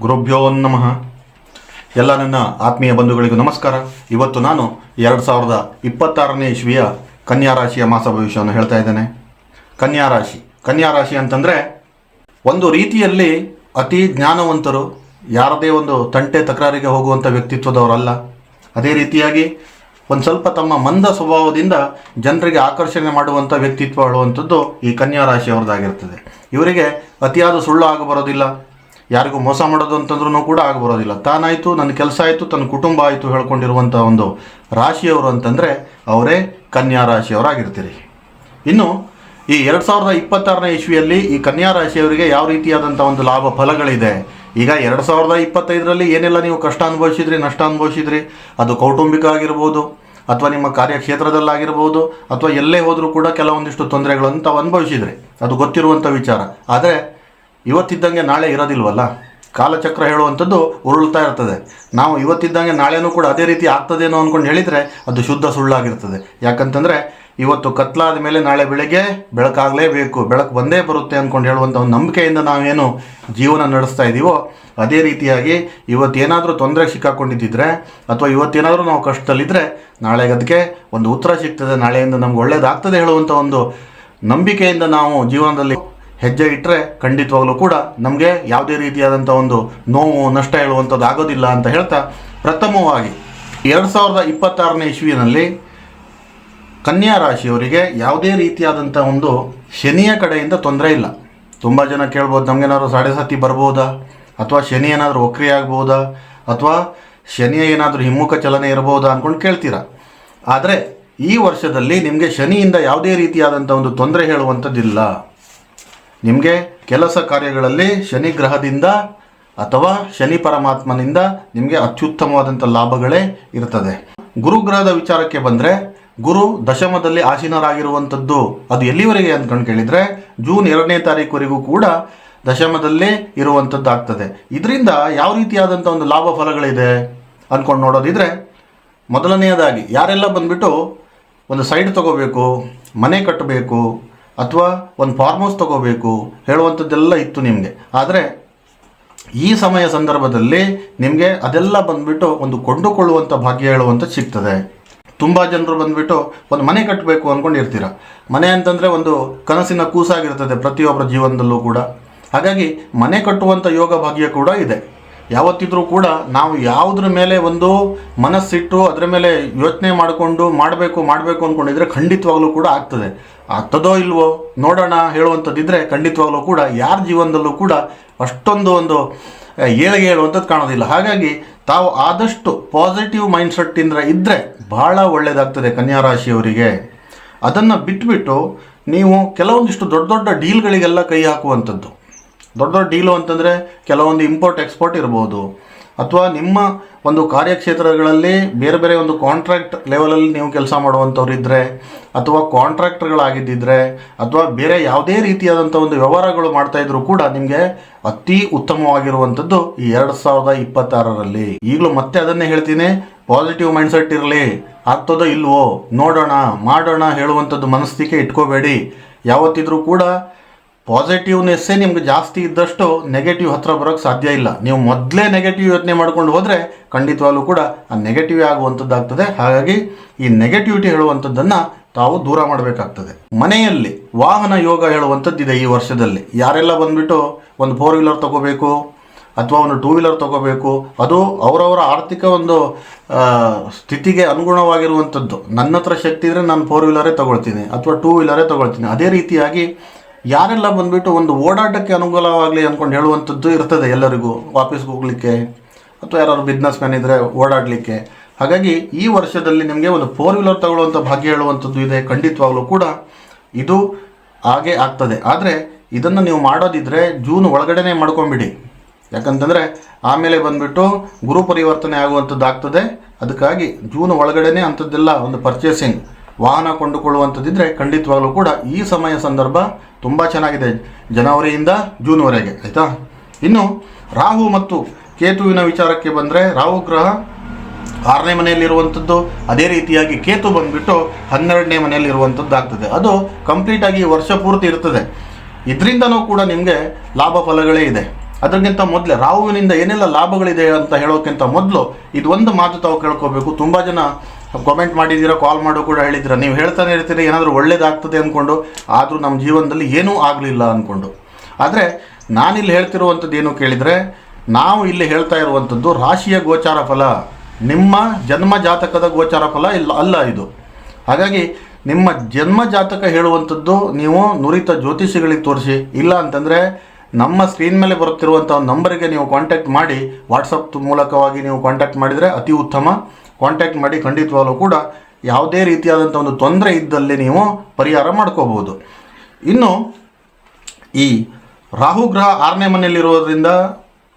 ಗುರುಭ್ಯೋ ನಮಃ. ಎಲ್ಲ ನನ್ನ ಆತ್ಮೀಯ ಬಂಧುಗಳಿಗೂ ನಮಸ್ಕಾರ. ಇವತ್ತು ನಾನು ಎರಡು ಸಾವಿರದ ಇಪ್ಪತ್ತಾರನೇ ಇಸ್ವಿಯ ಕನ್ಯಾ ರಾಶಿಯ ಮಾಸ ಭವಿಷ್ಯವನ್ನು ಹೇಳ್ತಾ ಇದ್ದೇನೆ. ಕನ್ಯಾ ರಾಶಿ. ಕನ್ಯಾ ರಾಶಿ ಅಂತಂದರೆ ಒಂದು ರೀತಿಯಲ್ಲಿ ಅತಿ ಜ್ಞಾನವಂತರು, ಯಾರದೇ ಒಂದು ತಂಟೆ ತಕರಾರಿಗೆ ಹೋಗುವಂಥ ವ್ಯಕ್ತಿತ್ವದವರಲ್ಲ. ಅದೇ ರೀತಿಯಾಗಿ ಒಂದು ಸ್ವಲ್ಪ ತಮ್ಮ ಮಂದ ಸ್ವಭಾವದಿಂದ ಜನರಿಗೆ ಆಕರ್ಷಣೆ ಮಾಡುವಂಥ ವ್ಯಕ್ತಿತ್ವ ಹೇಳುವಂಥದ್ದು ಈ ಕನ್ಯಾ ರಾಶಿಯವ್ರದ್ದಾಗಿರ್ತದೆ ಇವರಿಗೆ ಅತಿಯಾದ ಸುಳ್ಳು ಆಗಬರೋದಿಲ್ಲ ಯಾರಿಗೂ ಮೋಸ ಮಾಡೋದು ಅಂತಂದ್ರೂ ಕೂಡ ಆಗಬರೋದಿಲ್ಲ ತಾನಾಯಿತು, ನನ್ನ ಕೆಲಸ ಆಯಿತು, ತನ್ನ ಕುಟುಂಬ ಆಯಿತು ಹೇಳ್ಕೊಂಡಿರುವಂಥ ಒಂದು ರಾಶಿಯವರು ಅಂತಂದರೆ ಅವರೇ ಕನ್ಯಾ ರಾಶಿಯವರಾಗಿರ್ತೀರಿ. ಇನ್ನು ಈ ಎರಡು ಸಾವಿರದ ಇಪ್ಪತ್ತಾರನೇ ಇಸ್ವಿಯಲ್ಲಿ ಈ ಕನ್ಯಾ ರಾಶಿಯವರಿಗೆ ಯಾವ ರೀತಿಯಾದಂಥ ಒಂದು ಲಾಭ ಫಲಗಳಿದೆ? ಈಗ ಎರಡು ಸಾವಿರದ ಇಪ್ಪತ್ತೈದರಲ್ಲಿ ಏನೆಲ್ಲ ನೀವು ಕಷ್ಟ ಅನುಭವಿಸಿದ್ರಿ, ನಷ್ಟ ಅನುಭವಿಸಿದ್ರಿ? ಅದು ಕೌಟುಂಬಿಕ ಆಗಿರ್ಬೋದು, ಅಥವಾ ನಿಮ್ಮ ಕಾರ್ಯಕ್ಷೇತ್ರದಲ್ಲಾಗಿರ್ಬೋದು, ಅಥವಾ ಎಲ್ಲೇ ಹೋದರೂ ಕೂಡ ಕೆಲವೊಂದಿಷ್ಟು ತೊಂದರೆಗಳನ್ನು ತಾವು ಅನುಭವಿಸಿದ್ರಿ. ಅದು ಗೊತ್ತಿರುವಂಥ ವಿಚಾರ. ಆದರೆ ಇವತ್ತಿದ್ದಂಗೆ ನಾಳೆ ಇರೋದಿಲ್ವಲ್ಲ? ಕಾಲಚಕ್ರ ಹೇಳುವಂಥದ್ದು ಉರುಳ್ತಾ ಇರ್ತದೆ. ನಾವು ಇವತ್ತಿದ್ದಂಗೆ ನಾಳೆನೂ ಕೂಡ ಅದೇ ರೀತಿ ಆಗ್ತದೇನೋ ಅಂದ್ಕೊಂಡು ಹೇಳಿದರೆ ಅದು ಶುದ್ಧ ಸುಳ್ಳಾಗಿರ್ತದೆ. ಯಾಕಂತಂದರೆ ಇವತ್ತು ಕತ್ಲಾದ ಮೇಲೆ ನಾಳೆ ಬೆಳಗ್ಗೆ ಬೆಳಕಾಗಲೇಬೇಕು, ಬೆಳಕು ಬಂದೇ ಬರುತ್ತೆ ಅಂದ್ಕೊಂಡು ಹೇಳುವಂಥ ಒಂದು ನಂಬಿಕೆಯಿಂದ ನಾವೇನು ಜೀವನ ನಡೆಸ್ತಾ ಇದ್ದೀವೋ ಅದೇ ರೀತಿಯಾಗಿ ಇವತ್ತೇನಾದರೂ ತೊಂದರೆ ಸಿಕ್ಕಾಕೊಂಡಿದ್ದಿದ್ರೆ ಅಥವಾ ಇವತ್ತೇನಾದರೂ ನಾವು ಕಷ್ಟದಲ್ಲಿದ್ದರೆ ನಾಳೆಗೆ ಅದಕ್ಕೆ ಒಂದು ಉತ್ತರ ಸಿಗ್ತದೆ. ನಾಳೆಯಿಂದ ನಮ್ಗೆ ಒಳ್ಳೇದಾಗ್ತದೆ ಹೇಳುವಂಥ ಒಂದು ನಂಬಿಕೆಯಿಂದ ನಾವು ಜೀವನದಲ್ಲಿ ಹೆಜ್ಜೆ ಇಟ್ಟರೆ ಖಂಡಿತವಾಗಲೂ ಕೂಡ ನಮಗೆ ಯಾವುದೇ ರೀತಿಯಾದಂಥ ಒಂದು ನೋವು, ನಷ್ಟ ಹೇಳುವಂಥದ್ದು ಆಗೋದಿಲ್ಲ ಅಂತ ಹೇಳ್ತಾ ಪ್ರಥಮವಾಗಿ ಎರಡು ಸಾವಿರದ ಇಪ್ಪತ್ತಾರನೇ ಇಸ್ವಿನಲ್ಲಿ ಕನ್ಯಾ ರಾಶಿಯವರಿಗೆ ಯಾವುದೇ ರೀತಿಯಾದಂಥ ಒಂದು ಶನಿಯ ಕಡೆಯಿಂದ ತೊಂದರೆ ಇಲ್ಲ. ತುಂಬ ಜನ ಕೇಳ್ಬೋದು, ನಮಗೇನಾದ್ರು ಸಾಡೆ ಸತಿ ಬರ್ಬೋದಾ? ಅಥವಾ ಶನಿ ಏನಾದರೂ ಒಕ್ರಿ ಆಗ್ಬೋದಾ? ಅಥವಾ ಶನಿಯ ಏನಾದರೂ ಹಿಮ್ಮುಖ ಚಲನೆ ಇರ್ಬೋದಾ ಅಂದ್ಕೊಂಡು ಕೇಳ್ತೀರಾ? ಆದರೆ ಈ ವರ್ಷದಲ್ಲಿ ನಿಮಗೆ ಶನಿಯಿಂದ ಯಾವುದೇ ರೀತಿಯಾದಂಥ ಒಂದು ತೊಂದರೆ ಹೇಳುವಂಥದ್ದಿಲ್ಲ. ನಿಮಗೆ ಕೆಲಸ ಕಾರ್ಯಗಳಲ್ಲಿ ಶನಿ ಗ್ರಹದಿಂದ ಅಥವಾ ಶನಿ ಪರಮಾತ್ಮನಿಂದ ನಿಮಗೆ ಅತ್ಯುತ್ತಮವಾದಂಥ ಲಾಭಗಳೇ ಇರ್ತದೆ ಗುರುಗ್ರಹದ ವಿಚಾರಕ್ಕೆ ಬಂದರೆ, ಗುರು ದಶಮದಲ್ಲಿ ಆಸೀನರಾಗಿರುವಂಥದ್ದು ಅದು ಎಲ್ಲಿವರೆಗೆ ಅಂದ್ಕೊಂಡು ಕೇಳಿದರೆ, ಜೂನ್ ಎರಡನೇ ತಾರೀಕುವರೆಗೂ ಕೂಡ ದಶಮದಲ್ಲೇ ಇರುವಂಥದ್ದು ಆಗ್ತದೆ ಇದರಿಂದ ಯಾವ ರೀತಿಯಾದಂಥ ಒಂದು ಲಾಭ ಫಲಗಳಿದೆ ಅಂದ್ಕೊಂಡು ನೋಡೋದಿದ್ರೆ, ಮೊದಲನೆಯದಾಗಿ ಯಾರೆಲ್ಲ ಬಂದ್ಬಿಟ್ಟು ಒಂದು ಸೈಡ್ ತಗೋಬೇಕು, ಮನೆ ಕಟ್ಟಬೇಕು ಅಥವಾ ಒಂದು ಫಾರ್ಮ್ ಹೌಸ್ ತಗೋಬೇಕು ಹೇಳುವಂಥದ್ದೆಲ್ಲ ಇತ್ತು ನಿಮಗೆ. ಆದರೆ ಈ ಸಮಯ ಸಂದರ್ಭದಲ್ಲಿ ನಿಮಗೆ ಅದೆಲ್ಲ ಬಂದುಬಿಟ್ಟು ಒಂದು ಕೊಂಡುಕೊಳ್ಳುವಂಥ ಭಾಗ್ಯ ಹೇಳುವಂಥದ್ದು ಸಿಗ್ತದೆ. ತುಂಬ ಜನರು ಬಂದ್ಬಿಟ್ಟು ಒಂದು ಮನೆ ಕಟ್ಟಬೇಕು ಅಂದ್ಕೊಂಡಿರ್ತೀರ ಮನೆ ಅಂತಂದರೆ ಒಂದು ಕನಸಿನ ಕೂಸಾಗಿರ್ತದೆ ಪ್ರತಿಯೊಬ್ಬರ ಜೀವನದಲ್ಲೂ ಕೂಡ. ಹಾಗಾಗಿ ಮನೆ ಕಟ್ಟುವಂಥ ಯೋಗ ಭಾಗ್ಯ ಕೂಡ ಇದೆ. ಯಾವತ್ತಿದ್ರೂ ಕೂಡ ನಾವು ಯಾವುದ್ರ ಮೇಲೆ ಒಂದು ಮನಸ್ಸಿಟ್ಟು ಅದರ ಮೇಲೆ ಯೋಚನೆ ಮಾಡಿಕೊಂಡು ಮಾಡಬೇಕು ಮಾಡಬೇಕು ಅಂದ್ಕೊಂಡಿದ್ರೆ ಖಂಡಿತವಾಗ್ಲೂ ಕೂಡ ಆಗ್ತದೆ. ಆಗ್ತದೋ ಇಲ್ವೋ ನೋಡೋಣ ಹೇಳುವಂಥದ್ದಿದ್ರೆ ಖಂಡಿತವಾಗ್ಲೂ ಕೂಡ ಯಾರ ಜೀವನದಲ್ಲೂ ಕೂಡ ಅಷ್ಟೊಂದು ಒಂದು ಏಳಿಗೆ ಹೇಳುವಂಥದ್ದು ಕಾಣೋದಿಲ್ಲ. ಹಾಗಾಗಿ ತಾವು ಆದಷ್ಟು ಪಾಸಿಟಿವ್ ಮೈಂಡ್ಸೆಟ್ಟಿಂದ ಇದ್ದರೆ ಬಹಳ ಒಳ್ಳೆಯದಾಗ್ತದೆ ಕನ್ಯಾ ರಾಶಿಯವರಿಗೆ. ಅದನ್ನು ಬಿಟ್ಬಿಟ್ಟು ನೀವು ಕೆಲವೊಂದಿಷ್ಟು ದೊಡ್ಡ ದೊಡ್ಡ ಡೀಲ್ಗಳಿಗೆಲ್ಲ ಕೈ ಹಾಕುವಂಥದ್ದು. ದೊಡ್ಡ ದೊಡ್ಡ ಡೀಲು ಅಂತಂದರೆ ಕೆಲವೊಂದು ಇಂಪೋರ್ಟ್ ಎಕ್ಸ್ಪೋರ್ಟ್ ಇರ್ಬೋದು. ಅಥವಾ ನಿಮ್ಮ ಒಂದು ಕಾರ್ಯಕ್ಷೇತ್ರಗಳಲ್ಲಿ ಬೇರೆ ಬೇರೆ ಒಂದು ಕಾಂಟ್ರಾಕ್ಟ್ ಲೆವೆಲಲ್ಲಿ ನೀವು ಕೆಲಸ ಮಾಡುವಂಥವ್ರು ಇದ್ದರೆ ಅಥವಾ ಕಾಂಟ್ರಾಕ್ಟರ್ಗಳಾಗಿದ್ದಿದ್ರೆ ಅಥವಾ ಬೇರೆ ಯಾವುದೇ ರೀತಿಯಾದಂಥ ಒಂದು ವ್ಯವಹಾರಗಳು ಮಾಡ್ತಾಯಿದ್ರು ಕೂಡ ನಿಮಗೆ ಅತಿ ಉತ್ತಮವಾಗಿರುವಂಥದ್ದು ಈ ಎರಡು ಸಾವಿರದ ಇಪ್ಪತ್ತಾರರಲ್ಲಿ. ಈಗಲೂ ಮತ್ತೆ ಅದನ್ನೇ ಹೇಳ್ತೀನಿ. ಪಾಸಿಟಿವ್ ಮೈಂಡ್ಸೆಟ್ ಇರಲಿ. ಆಗ್ತದೋ ಇಲ್ವೋ ನೋಡೋಣ, ಮಾಡೋಣ ಹೇಳುವಂಥದ್ದು ಮನಸ್ಥಿಕೆ ಇಟ್ಕೋಬೇಡಿ. ಯಾವತ್ತಿದ್ರೂ ಕೂಡ ಪಾಸಿಟಿವ್ನೆಸ್ಸೇ ನಿಮ್ಗೆ ಜಾಸ್ತಿ ಇದ್ದಷ್ಟು ನೆಗೆಟಿವ್ ಹತ್ರ ಬರೋಕ್ಕೆ ಸಾಧ್ಯ ಇಲ್ಲ. ನೀವು ಮೊದಲೇ ನೆಗೆಟಿವ್ ಯೋಚನೆ ಮಾಡ್ಕೊಂಡು ಹೋದರೆ ಖಂಡಿತವಾಗ್ಲೂ ಕೂಡ ಆ ನೆಗೆಟಿವ್ ಆಗುವಂಥದ್ದಾಗ್ತದೆ. ಹಾಗಾಗಿ ಈ ನೆಗೆಟಿವಿಟಿ ಹೇಳುವಂಥದ್ದನ್ನು ತಾವು ದೂರ ಮಾಡಬೇಕಾಗ್ತದೆ. ಮನೆಯಲ್ಲಿ ವಾಹನ ಯೋಗ ಹೇಳುವಂಥದ್ದಿದೆ ಈ ವರ್ಷದಲ್ಲಿ. ಯಾರೆಲ್ಲ ಬಂದ್ಬಿಟ್ಟು ಒಂದು ಫೋರ್ ವೀಲರ್ ತಗೋಬೇಕು, ಅಥವಾ ಒಂದು ಟೂ ವೀಲರ್ ತಗೋಬೇಕು, ಅದು ಅವರವರ ಆರ್ಥಿಕ ಒಂದು ಸ್ಥಿತಿಗೆ ಅನುಗುಣವಾಗಿರುವಂಥದ್ದು. ನನ್ನ ಹತ್ರ ಶಕ್ತಿ ಇದ್ದರೆ ನಾನು ಫೋರ್ ವೀಲರೇ ತಗೊಳ್ತೀನಿ, ಅಥವಾ ಟೂ ವೀಲರೇ ತಗೊಳ್ತೀನಿ. ಅದೇ ರೀತಿಯಾಗಿ ಯಾರೆಲ್ಲ ಬಂದ್ಬಿಟ್ಟು ಒಂದು ಓಡಾಟಕ್ಕೆ ಅನುಕೂಲವಾಗಲಿ ಅಂದ್ಕೊಂಡು ಹೇಳುವಂಥದ್ದು ಇರ್ತದೆ ಎಲ್ಲರಿಗೂ. ಆಫೀಸ್ಗೆ ಹೋಗಲಿಕ್ಕೆ ಅಥವಾ ಯಾರಾದ್ರು ಬಿಸ್ನೆಸ್ ಮ್ಯಾನ್ ಇದ್ದರೆ ಓಡಾಡಲಿಕ್ಕೆ. ಹಾಗಾಗಿ ಈ ವರ್ಷದಲ್ಲಿ ನಿಮಗೆ ಒಂದು ಫೋರ್ ವೀಲರ್ ತಗೊಳ್ಳುವಂಥ ಭಾಗ್ಯ ಹೇಳುವಂಥದ್ದು ಇದೆ. ಖಂಡಿತವಾಗ್ಲೂ ಕೂಡ ಇದು ಹಾಗೆ ಆಗ್ತದೆ. ಆದರೆ ಇದನ್ನು ನೀವು ಮಾಡೋದಿದ್ರೆ ಜೂನ್ ಒಳಗಡೆನೇ ಮಾಡ್ಕೊಂಬಿಡಿ. ಯಾಕಂತಂದರೆ ಆಮೇಲೆ ಬಂದುಬಿಟ್ಟು ಗುರು ಪರಿವರ್ತನೆ ಆಗುವಂಥದ್ದು ಆಗ್ತದೆ. ಅದಕ್ಕಾಗಿ ಜೂನ್ ಒಳಗಡೆನೇ ಅಂಥದ್ದೆಲ್ಲ ಒಂದು ಪರ್ಚೇಸಿಂಗ್ ವಾಹನ ಕೊಂಡುಕೊಳ್ಳುವಂಥದ್ದಿದ್ದರೆ ಖಂಡಿತವಾಗ್ಲೂ ಕೂಡ ಈ ಸಮಯ ಸಂದರ್ಭ ತುಂಬ ಚೆನ್ನಾಗಿದೆ ಜನವರಿಯಿಂದ ಜೂನ್ವರೆಗೆ, ಆಯಿತಾ? ಇನ್ನು ರಾಹು ಮತ್ತು ಕೇತುವಿನ ವಿಚಾರಕ್ಕೆ ಬಂದರೆ ರಾಹು ಗ್ರಹ ಆರನೇ ಮನೆಯಲ್ಲಿರುವಂಥದ್ದು ಅದೇ ರೀತಿಯಾಗಿ ಕೇತು ಬಂದ್ಬಿಟ್ಟು ಹನ್ನೆರಡನೇ ಮನೆಯಲ್ಲಿ ಇರುವಂಥದ್ದು ಆಗ್ತದೆ ಅದು ಕಂಪ್ಲೀಟಾಗಿ ವರ್ಷ ಪೂರ್ತಿ ಇರ್ತದೆ. ಇದರಿಂದನೂ ಕೂಡ ನಿಮಗೆ ಲಾಭ ಫಲಗಳೇ ಇದೆ. ಅದಕ್ಕಿಂತ ಮೊದಲೇ ರಾಹುವಿನಿಂದ ಏನೆಲ್ಲ ಲಾಭಗಳಿದೆ ಅಂತ ಹೇಳೋಕ್ಕಿಂತ ಮೊದಲು ಇದು ಒಂದು ಮಾತು ತಾವು ಕೇಳ್ಕೋಬೇಕು. ತುಂಬ ಜನ ಕಾಮೆಂಟ್ ಮಾಡಿದ್ದೀರಾ ಕಾಲ್ ಮಾಡೋ ಕೂಡ ಹೇಳಿದ್ದೀರ ನೀವು ಹೇಳ್ತಾನೆ ಇರ್ತೀರಿ, ಏನಾದರೂ ಒಳ್ಳೇದಾಗ್ತದೆ ಅಂದ್ಕೊಂಡು ಆದರೂ ನಮ್ಮ ಜೀವನದಲ್ಲಿ ಏನೂ ಆಗಲಿಲ್ಲ ಅಂದ್ಕೊಂಡು ಆದರೆ, ನಾನಿಲ್ಲಿ ಹೇಳ್ತಿರುವಂಥದ್ದು ಏನು ಕೇಳಿದರೆ, ನಾವು ಇಲ್ಲಿ ಹೇಳ್ತಾ ಇರುವಂಥದ್ದು ರಾಶಿಯ ಗೋಚಾರ ಫಲ. ನಿಮ್ಮ ಜನ್ಮ ಜಾತಕದ ಗೋಚಾರ ಫಲ ಇಲ್ಲ, ಅಲ್ಲ ಇದು. ಹಾಗಾಗಿ, ನಿಮ್ಮ ಜನ್ಮ ಜಾತಕ ಹೇಳುವಂಥದ್ದು ನೀವು ನುರಿತ ಜ್ಯೋತಿಷಿಗಳಿಗೆ ತೋರಿಸಿ. ಇಲ್ಲ ಅಂತಂದರೆ, ನಮ್ಮ ಸ್ಕ್ರೀನ್ ಮೇಲೆ ಬರುತ್ತಿರುವಂಥ ನಂಬರಿಗೆ ನೀವು ಕಾಂಟ್ಯಾಕ್ಟ್ ಮಾಡಿ ವಾಟ್ಸಪ್ ಮೂಲಕವಾಗಿ ನೀವು ಕಾಂಟ್ಯಾಕ್ಟ್ ಮಾಡಿದರೆ ಅತಿ ಉತ್ತಮ. ಕಾಂಟ್ಯಾಕ್ಟ್ ಮಾಡಿ ಖಂಡಿತವಾಗಲೂ ಕೂಡ ಯಾವುದೇ ರೀತಿಯಾದಂಥ ಒಂದು ತೊಂದರೆ ಇದ್ದಲ್ಲಿ ನೀವು ಪರಿಹಾರ ಮಾಡ್ಕೋಬೋದು ಇನ್ನು ಈ ರಾಹು ಗ್ರಹ ಆರನೇ ಮನೆಯಲ್ಲಿರೋದ್ರಿಂದ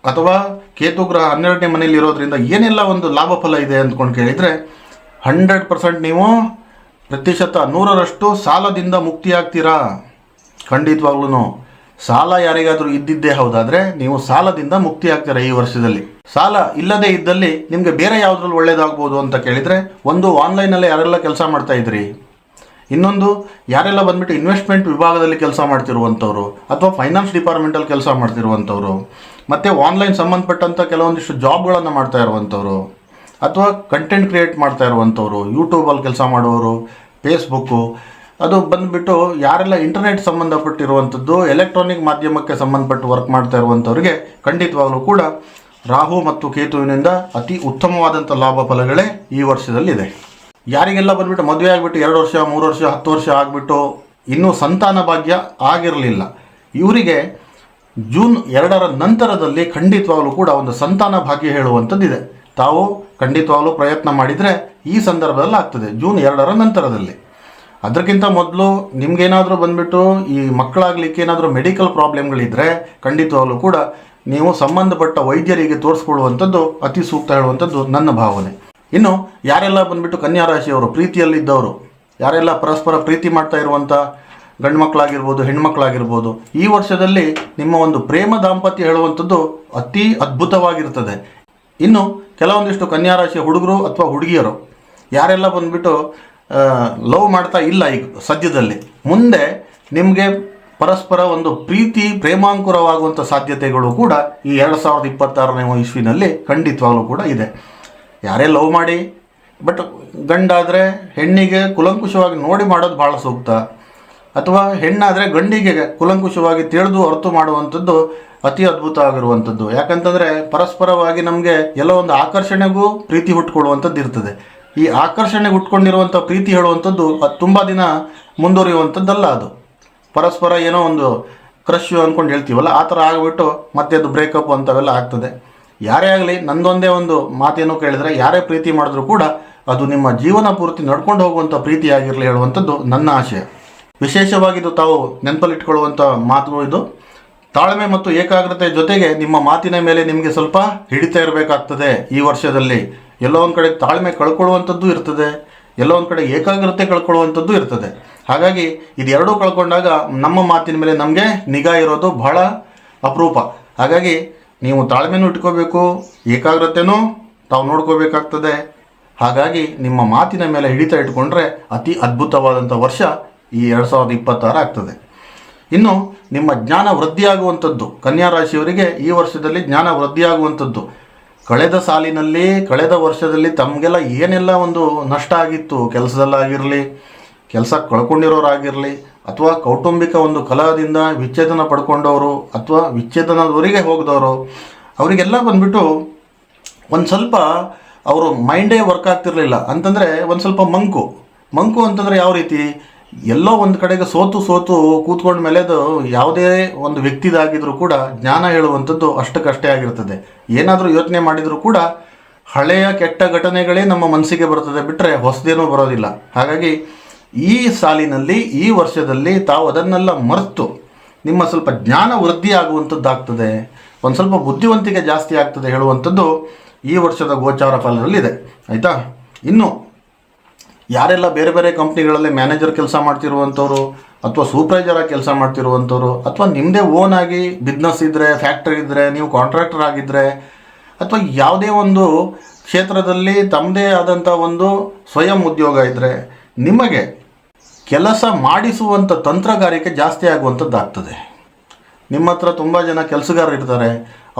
ಅಥವಾ ಕೇತು ಗ್ರಹ ಹನ್ನೆರಡನೇ ಮನೆಯಲ್ಲಿರೋದ್ರಿಂದ ಏನೆಲ್ಲ ಒಂದು ಲಾಭ ಫಲ ಇದೆ ಅಂದ್ಕೊಂಡು ಕೇಳಿದರೆ ಹಂಡ್ರೆಡ್ ಪರ್ಸೆಂಟ್ ನೀವು ಪ್ರತಿಶತ ನೂರರಷ್ಟು ಸಾಲದಿಂದ ಮುಕ್ತಿ ಆಗ್ತೀರಾ ಖಂಡಿತವಾಗ್ಲೂ ಸಾಲ ಯಾರಿಗಾದರೂ ಇದ್ದಿದ್ದೇ ಹೌದಾದರೆ ನೀವು ಸಾಲದಿಂದ ಮುಕ್ತಿ ಆಗ್ತೀರಾ ಈ ವರ್ಷದಲ್ಲಿ? ಸಾಲ ಇಲ್ಲದೇ ಇದ್ದಲ್ಲಿ ನಿಮಗೆ ಬೇರೆ ಯಾವುದ್ರಲ್ಲಿ ಒಳ್ಳೇದಾಗ್ಬೋದು ಅಂತ ಕೇಳಿದರೆ ಒಂದು ಆನ್ಲೈನಲ್ಲಿ ಯಾರೆಲ್ಲ ಕೆಲಸ ಮಾಡ್ತಾ ಇದ್ರಿ? ಇನ್ನೊಂದು, ಯಾರೆಲ್ಲ ಬಂದ್ಬಿಟ್ಟು ಇನ್ವೆಸ್ಟ್ಮೆಂಟ್ ವಿಭಾಗದಲ್ಲಿ ಕೆಲಸ ಮಾಡ್ತಿರುವಂಥವ್ರು ಅಥವಾ ಫೈನಾನ್ಸ್ ಡಿಪಾರ್ಟ್ಮೆಂಟಲ್ಲಿ ಕೆಲಸ ಮಾಡ್ತಿರುವಂಥವ್ರು, ಮತ್ತು ಆನ್ಲೈನ್ ಸಂಬಂಧಪಟ್ಟಂಥ ಕೆಲವೊಂದಿಷ್ಟು ಜಾಬ್ಗಳನ್ನು ಮಾಡ್ತಾ ಇರುವಂಥವ್ರು, ಅಥವಾ ಕಂಟೆಂಟ್ ಕ್ರಿಯೇಟ್ ಮಾಡ್ತಾ ಇರುವಂಥವ್ರು ಯೂಟ್ಯೂಬಲ್ಲಿ ಕೆಲಸ ಮಾಡೋರು ಫೇಸ್ಬುಕ್ಕು ಅದು ಬಂದುಬಿಟ್ಟು ಯಾರೆಲ್ಲ ಇಂಟರ್ನೆಟ್ ಸಂಬಂಧಪಟ್ಟಿರುವಂಥದ್ದು ಎಲೆಕ್ಟ್ರಾನಿಕ್ ಮಾಧ್ಯಮಕ್ಕೆ ಸಂಬಂಧಪಟ್ಟು ವರ್ಕ್ ಮಾಡ್ತಾ ಇರುವಂಥವ್ರಿಗೆ ಖಂಡಿತವಾಗಲೂ ಕೂಡ ರಾಹು ಮತ್ತು ಕೇತುವಿನಿಂದ ಅತಿ ಉತ್ತಮವಾದಂಥ ಲಾಭ ಫಲಗಳೇ ಈ ವರ್ಷದಲ್ಲಿದೆ. ಯಾರಿಗೆಲ್ಲ ಬಂದ್ಬಿಟ್ಟು ಮದುವೆ ಆಗಿಬಿಟ್ಟು ಎರಡು ವರ್ಷ, ಮೂರು ವರ್ಷ, ಹತ್ತು ವರ್ಷ ಆಗಿಬಿಟ್ಟು ಇನ್ನೂ ಸಂತಾನ ಭಾಗ್ಯ ಆಗಿರಲಿಲ್ಲ, ಇವರಿಗೆ ಜೂನ್ ಎರಡರ ನಂತರದಲ್ಲಿ ಖಂಡಿತವಾಗಲೂ ಕೂಡ ಒಂದು ಸಂತಾನ ಭಾಗ್ಯ ಹೇಳುವಂಥದ್ದಿದೆ. ತಾವು ಖಂಡಿತವಾಗಲೂ ಪ್ರಯತ್ನ ಮಾಡಿದರೆ ಈ ಸಂದರ್ಭದಲ್ಲಿ ಆಗ್ತದೆ, ಜೂನ್ ಎರಡರ ನಂತರದಲ್ಲಿ. ಅದಕ್ಕಿಂತ ಮೊದಲು ನಿಮಗೇನಾದರೂ ಬಂದ್ಬಿಟ್ಟು ಈ ಮಕ್ಕಳಾಗಲಿಕ್ಕೆ ಏನಾದರೂ ಮೆಡಿಕಲ್ ಪ್ರಾಬ್ಲಮ್ಗಳಿದ್ದರೆ ಖಂಡಿತವಾಗಲೂ ಕೂಡ ನೀವು ಸಂಬಂಧಪಟ್ಟ ವೈದ್ಯರಿಗೆ ತೋರಿಸ್ಕೊಳ್ಳುವಂಥದ್ದು ಅತಿ ಸೂಕ್ತ ಹೇಳುವಂಥದ್ದು ನನ್ನ ಭಾವನೆ. ಇನ್ನು, ಯಾರೆಲ್ಲ ಬಂದ್ಬಿಟ್ಟು ಕನ್ಯಾ ರಾಶಿಯವರು ಪ್ರೀತಿಯಲ್ಲಿದ್ದವರು, ಯಾರೆಲ್ಲ ಪರಸ್ಪರ ಪ್ರೀತಿ ಮಾಡ್ತಾ ಇರುವಂಥ ಗಂಡು ಮಕ್ಕಳಾಗಿರ್ಬೋದು ಹೆಣ್ಮಕ್ಳಾಗಿರ್ಬೋದು, ಈ ವರ್ಷದಲ್ಲಿ ನಿಮ್ಮ ಒಂದು ಪ್ರೇಮ ದಾಂಪತ್ಯ ಹೇಳುವಂಥದ್ದು ಅತಿ ಅದ್ಭುತವಾಗಿರ್ತದೆ. ಇನ್ನು, ಕೆಲವೊಂದಿಷ್ಟು ಕನ್ಯಾ ರಾಶಿಯ ಹುಡುಗರು ಅಥವಾ ಹುಡುಗಿಯರು, ಯಾರೆಲ್ಲ ಬಂದ್ಬಿಟ್ಟು ಲವ್ ಮಾಡ್ತಾ ಇಲ್ಲ ಈಗ ಸದ್ಯದಲ್ಲಿ, ಮುಂದೆ ನಿಮಗೆ ಪರಸ್ಪರ ಒಂದು ಪ್ರೀತಿ ಪ್ರೇಮಾಂಕುರವಾಗುವಂಥ ಸಾಧ್ಯತೆಗಳು ಕೂಡ ಈ ಎರಡು ಸಾವಿರದ ಇಪ್ಪತ್ತಾರನೇ ಇಸ್ವಿನಲ್ಲಿ ಖಂಡಿತವಾಗ್ಲೂ ಕೂಡ ಇದೆ. ಯಾರೇ ಲವ್ ಮಾಡಿ, ಬಟ್ ಗಂಡಾದರೆ ಹೆಣ್ಣಿಗೆ ಕುಲಂಕುಷವಾಗಿ ನೋಡಿ ಮಾಡೋದು ಭಾಳ ಸೂಕ್ತ. ಅಥವಾ ಹೆಣ್ಣಾದರೆ ಗಂಡಿಗೆ ಕುಲಂಕುಷವಾಗಿ ತಿಳಿದು ಅರ್ಥ ಮಾಡುವಂಥದ್ದು ಅತಿ ಅದ್ಭುತ ಆಗಿರುವಂಥದ್ದು ಯಾಕಂತಂದರೆ ಪರಸ್ಪರವಾಗಿ ನಮಗೆ ಎಲ್ಲ ಒಂದು ಆಕರ್ಷಣೆಗೂ ಪ್ರೀತಿ ಹುಟ್ಕೊಳ್ಳುವಂಥದ್ದು ಇರ್ತದೆ. ಈ ಆಕರ್ಷಣೆಗೆ ಹುಟ್ಕೊಂಡಿರುವಂಥ ಪ್ರೀತಿ ಹೇಳುವಂಥದ್ದು ಅದು ತುಂಬ ದಿನ ಮುಂದುವರಿಯುವಂಥದ್ದಲ್ಲ ಅದು. ಪರಸ್ಪರ ಏನೋ ಒಂದು ಕ್ರಶ್ ಅಂದ್ಕೊಂಡು ಹೇಳ್ತೀವಲ್ಲ, ಆ ಥರ ಆಗಿಬಿಟ್ಟು ಮತ್ತೆ ಅದು ಬ್ರೇಕಪ್ ಅಂತವೆಲ್ಲ ಆಗ್ತದೆ. ಯಾರೇ ಆಗಲಿ, ನಂದೊಂದೇ ಒಂದು ಮಾತೇನು ಕೇಳಿದರೆ, ಯಾರೇ ಪ್ರೀತಿ ಮಾಡಿದ್ರು ಕೂಡ ಅದು ನಿಮ್ಮ ಜೀವನ ಪೂರ್ತಿ ನಡ್ಕೊಂಡು ಹೋಗುವಂಥ ಪ್ರೀತಿ ಆಗಿರಲಿ ಹೇಳುವಂಥದ್ದು ನನ್ನ ಆಶಯ. ವಿಶೇಷವಾಗಿದ್ದು ತಾವು ನೆನಪಲ್ಲಿಟ್ಕೊಳ್ಳುವಂಥ ಮಾತುಗಳು ಇದು. ತಾಳ್ಮೆ ಮತ್ತು ಏಕಾಗ್ರತೆ ಜೊತೆಗೆ ನಿಮ್ಮ ಮಾತಿನ ಮೇಲೆ ನಿಮಗೆ ಸ್ವಲ್ಪ ಹಿಡಿತಾ ಇರಬೇಕಾಗ್ತದೆ ಈ ವರ್ಷದಲ್ಲಿ. ಎಲ್ಲೋ ಒಂದು ಕಡೆ ತಾಳ್ಮೆ ಕಳ್ಕೊಳ್ಳುವಂಥದ್ದು ಇರ್ತದೆ, ಎಲ್ಲೋ ಒಂದು ಕಡೆ ಏಕಾಗ್ರತೆ ಕಳ್ಕೊಳ್ಳುವಂಥದ್ದು ಇರ್ತದೆ. ಹಾಗಾಗಿ ಇದೆರಡೂ ಕಳ್ಕೊಂಡಾಗ ನಮ್ಮ ಮಾತಿನ ಮೇಲೆ ನಮಗೆ ನಿಗಾ ಇರೋದು ಬಹಳ ಅಪರೂಪ. ಹಾಗಾಗಿ ನೀವು ತಾಳ್ಮೆನೂ ಇಟ್ಕೋಬೇಕು, ಏಕಾಗ್ರತೆನೂ ತಾವು ನೋಡ್ಕೋಬೇಕಾಗ್ತದೆ. ಹಾಗಾಗಿ ನಿಮ್ಮ ಮಾತಿನ ಮೇಲೆ ಹಿಡಿತ ಇಟ್ಕೊಂಡ್ರೆ ಅತಿ ಅದ್ಭುತವಾದಂಥ ವರ್ಷ ಈ ಎರಡು ಸಾವಿರದ ಇಪ್ಪತ್ತಾರು ಆಗ್ತದೆ. ಇನ್ನು ನಿಮ್ಮ ಜ್ಞಾನ ವೃದ್ಧಿಯಾಗುವಂಥದ್ದು ಕನ್ಯಾ ರಾಶಿಯವರಿಗೆ ಈ ವರ್ಷದಲ್ಲಿ ಜ್ಞಾನ ವೃದ್ಧಿಯಾಗುವಂಥದ್ದು. ಕಳೆದ ಸಾಲಿನಲ್ಲಿ, ಕಳೆದ ವರ್ಷದಲ್ಲಿ ತಮಗೆಲ್ಲ ಏನೆಲ್ಲ ಒಂದು ನಷ್ಟ ಆಗಿತ್ತು, ಕೆಲಸದಲ್ಲಾಗಿರಲಿ ಕೆಲಸ ಕಳ್ಕೊಂಡಿರೋರಾಗಿರಲಿ ಅಥವಾ ಕೌಟುಂಬಿಕ ಒಂದು ಕಲಹದಿಂದ ವಿಚ್ಛೇದನ ಪಡ್ಕೊಂಡವರು ಅಥವಾ ವಿಚ್ಛೇದನದವರೆಗೆ ಹೋಗಿದವರು, ಅವರಿಗೆಲ್ಲ ಬಂದುಬಿಟ್ಟು ಒಂದು ಸ್ವಲ್ಪ ಅವರು ಮೈಂಡೇ ವರ್ಕ್ ಆಗ್ತಿರಲಿಲ್ಲ ಅಂತಂದರೆ ಒಂದು ಸ್ವಲ್ಪ ಮಂಕು. ಮಂಕು ಅಂತಂದರೆ ಯಾವ ರೀತಿ? ಎಲ್ಲೋ ಒಂದು ಕಡೆಗೆ ಸೋತು ಸೋತು ಕೂತ್ಕೊಂಡ ಮೇಲೆ ಅದು ಯಾವುದೇ ಒಂದು ವ್ಯಕ್ತಿದಾಗಿದ್ದರೂ ಕೂಡ ಜ್ಞಾನ ಹೇಳುವಂಥದ್ದು ಅಷ್ಟಕ್ಕಷ್ಟೇ ಆಗಿರ್ತದೆ. ಏನಾದರೂ ಯೋಚನೆ ಮಾಡಿದರೂ ಕೂಡ ಹಳೆಯ ಕೆಟ್ಟ ಘಟನೆಗಳೇ ನಮ್ಮ ಮನಸ್ಸಿಗೆ ಬರ್ತದೆ ಬಿಟ್ಟರೆ ಹೊಸದೇನೂ ಬರೋದಿಲ್ಲ. ಹಾಗಾಗಿ ಈ ಸಾಲಿನಲ್ಲಿ, ಈ ವರ್ಷದಲ್ಲಿ ತಾವು ಅದನ್ನೆಲ್ಲ ಮರೆತು ನಿಮ್ಮ ಸ್ವಲ್ಪ ಜ್ಞಾನ ವೃದ್ಧಿ ಆಗುವಂಥದ್ದಾಗ್ತದೆ ಒಂದು ಸ್ವಲ್ಪ ಬುದ್ಧಿವಂತಿಕೆ ಜಾಸ್ತಿ ಆಗ್ತದೆ ಹೇಳುವಂಥದ್ದು ಈ ವರ್ಷದ ಗೋಚಾರ ಫಲದಲ್ಲಿದೆ, ಆಯಿತಾ? ಇನ್ನು ಯಾರೆಲ್ಲ ಬೇರೆ ಬೇರೆ ಕಂಪ್ನಿಗಳಲ್ಲಿ ಮ್ಯಾನೇಜರ್ ಕೆಲಸ ಮಾಡ್ತಿರುವಂಥವ್ರು ಅಥವಾ ಆಗಿ ಕೆಲಸ ಮಾಡ್ತಿರುವಂಥವ್ರು ಅಥವಾ ನಿಮ್ಮದೇ ಓನ್ ಆಗಿ ಬಿಸ್ನೆಸ್ ಇದ್ದರೆ ಫ್ಯಾಕ್ಟ್ರಿ ಇದ್ದರೆ ನೀವು ಕಾಂಟ್ರಾಕ್ಟರ್ ಆಗಿದ್ದರೆ ಅಥವಾ ಯಾವುದೇ ಒಂದು ಕ್ಷೇತ್ರದಲ್ಲಿ ತಮ್ಮದೇ ಆದಂಥ ಒಂದು ಸ್ವಯಂ ಉದ್ಯೋಗ ಇದ್ದರೆ ನಿಮಗೆ ಕೆಲಸ ಮಾಡಿಸುವಂಥ ತಂತ್ರಗಾರಿಕೆ ಜಾಸ್ತಿ ಆಗುವಂಥದ್ದಾಗ್ತದೆ ನಿಮ್ಮ ಹತ್ರ ತುಂಬ ಜನ ಕೆಲಸಗಾರರು ಇರ್ತಾರೆ.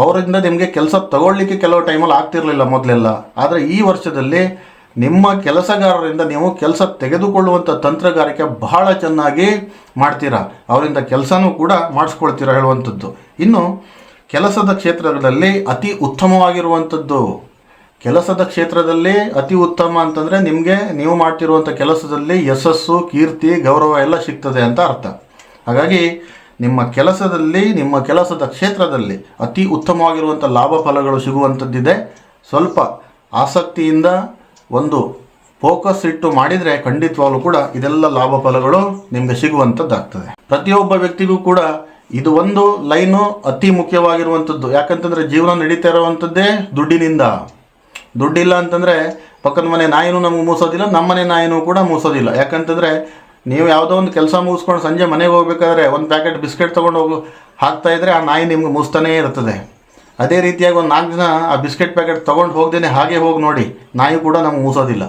ಅವರಿಂದ ನಿಮಗೆ ಕೆಲಸ ತಗೊಳ್ಳಿಕ್ಕೆ ಕೆಲವು ಟೈಮಲ್ಲಿ ಆಗ್ತಿರಲಿಲ್ಲ ಮೊದಲೆಲ್ಲ. ಆದರೆ ಈ ವರ್ಷದಲ್ಲಿ ನಿಮ್ಮ ಕೆಲಸಗಾರರಿಂದ ನೀವು ಕೆಲಸ ತೆಗೆದುಕೊಳ್ಳುವಂಥ ತಂತ್ರಗಾರಿಕೆ ಬಹಳ ಚೆನ್ನಾಗಿ ಮಾಡ್ತೀರಾ. ಅವರಿಂದ ಕೆಲಸನೂ ಕೂಡ ಮಾಡಿಸ್ಕೊಳ್ತೀರಾ ಹೇಳುವಂಥದ್ದು ಇನ್ನು ಕೆಲಸದ ಕ್ಷೇತ್ರಗಳಲ್ಲಿ ಅತಿ ಉತ್ತಮವಾಗಿರುವಂಥದ್ದು ಕೆಲಸದ ಕ್ಷೇತ್ರದಲ್ಲಿ ಅತಿ ಉತ್ತಮ ಅಂತಂದರೆ ನಿಮಗೆ ನೀವು ಮಾಡ್ತಿರುವಂಥ ಕೆಲಸದಲ್ಲಿ ಯಶಸ್ಸು, ಕೀರ್ತಿ, ಗೌರವ ಎಲ್ಲ ಸಿಗ್ತದೆ ಅಂತ ಅರ್ಥ. ಹಾಗಾಗಿ ನಿಮ್ಮ ಕೆಲಸದಲ್ಲಿ, ನಿಮ್ಮ ಕೆಲಸದ ಕ್ಷೇತ್ರದಲ್ಲಿ ಅತಿ ಉತ್ತಮವಾಗಿರುವಂಥ ಲಾಭ ಫಲಗಳು ಸಿಗುವಂಥದ್ದಿದೆ ಸ್ವಲ್ಪ ಆಸಕ್ತಿಯಿಂದ ಒಂದು ಫೋಕಸ್ ಇಟ್ಟು ಮಾಡಿದರೆ ಖಂಡಿತವಾಗ್ಲೂ ಕೂಡ ಇದೆಲ್ಲ ಲಾಭ ಫಲಗಳು ನಿಮಗೆ ಸಿಗುವಂಥದ್ದಾಗ್ತದೆ ಪ್ರತಿಯೊಬ್ಬ ವ್ಯಕ್ತಿಗೂ ಕೂಡ ಇದು ಒಂದು ಲೈನು ಅತಿ ಮುಖ್ಯವಾಗಿರುವಂಥದ್ದು ಯಾಕಂತಂದರೆ ಜೀವನ ನಡೀತಾ ಇರುವಂಥದ್ದೇ ದುಡ್ಡಿನಿಂದ. ದುಡ್ಡಿಲ್ಲ ಅಂತಂದರೆ ಪಕ್ಕದ ಮನೆ ನಾಯಿನೂ ನಮಗೆ ಮೂಸೋದಿಲ್ಲ ನಮ್ಮನೆ ನಾಯಿನೂ ಕೂಡ ಮೂಸೋದಿಲ್ಲ. ಯಾಕಂತಂದರೆ ನೀವು ಯಾವುದೋ ಒಂದು ಕೆಲಸ ಮುಗಿಸ್ಕೊಂಡು ಸಂಜೆ ಮನೆಗೆ ಹೋಗ್ಬೇಕಾದ್ರೆ ಒಂದು ಪ್ಯಾಕೆಟ್ ಬಿಸ್ಕೆಟ್ ತೊಗೊಂಡು ಹೋಗಿ, ಹಾಕ್ತಾ ಇದ್ರೆ ಆ ನಾಯಿ ನಿಮ್ಗೆ ಮುಗಿಸ್ತಾನೇ ಇರ್ತದೆ ಅದೇ ರೀತಿಯಾಗಿ ಒಂದು ನಾಲ್ಕು ದಿನ ಆ ಬಿಸ್ಕೆಟ್ ಪ್ಯಾಕೆಟ್ ತೊಗೊಂಡು ಹೋಗ್ದೇನೆ ಹಾಗೆ ಹೋಗಿ ನೋಡಿ, ನಾಯಿ ಕೂಡ ನಮ್ಗೆ ಮೂಸೋದಿಲ್ಲ.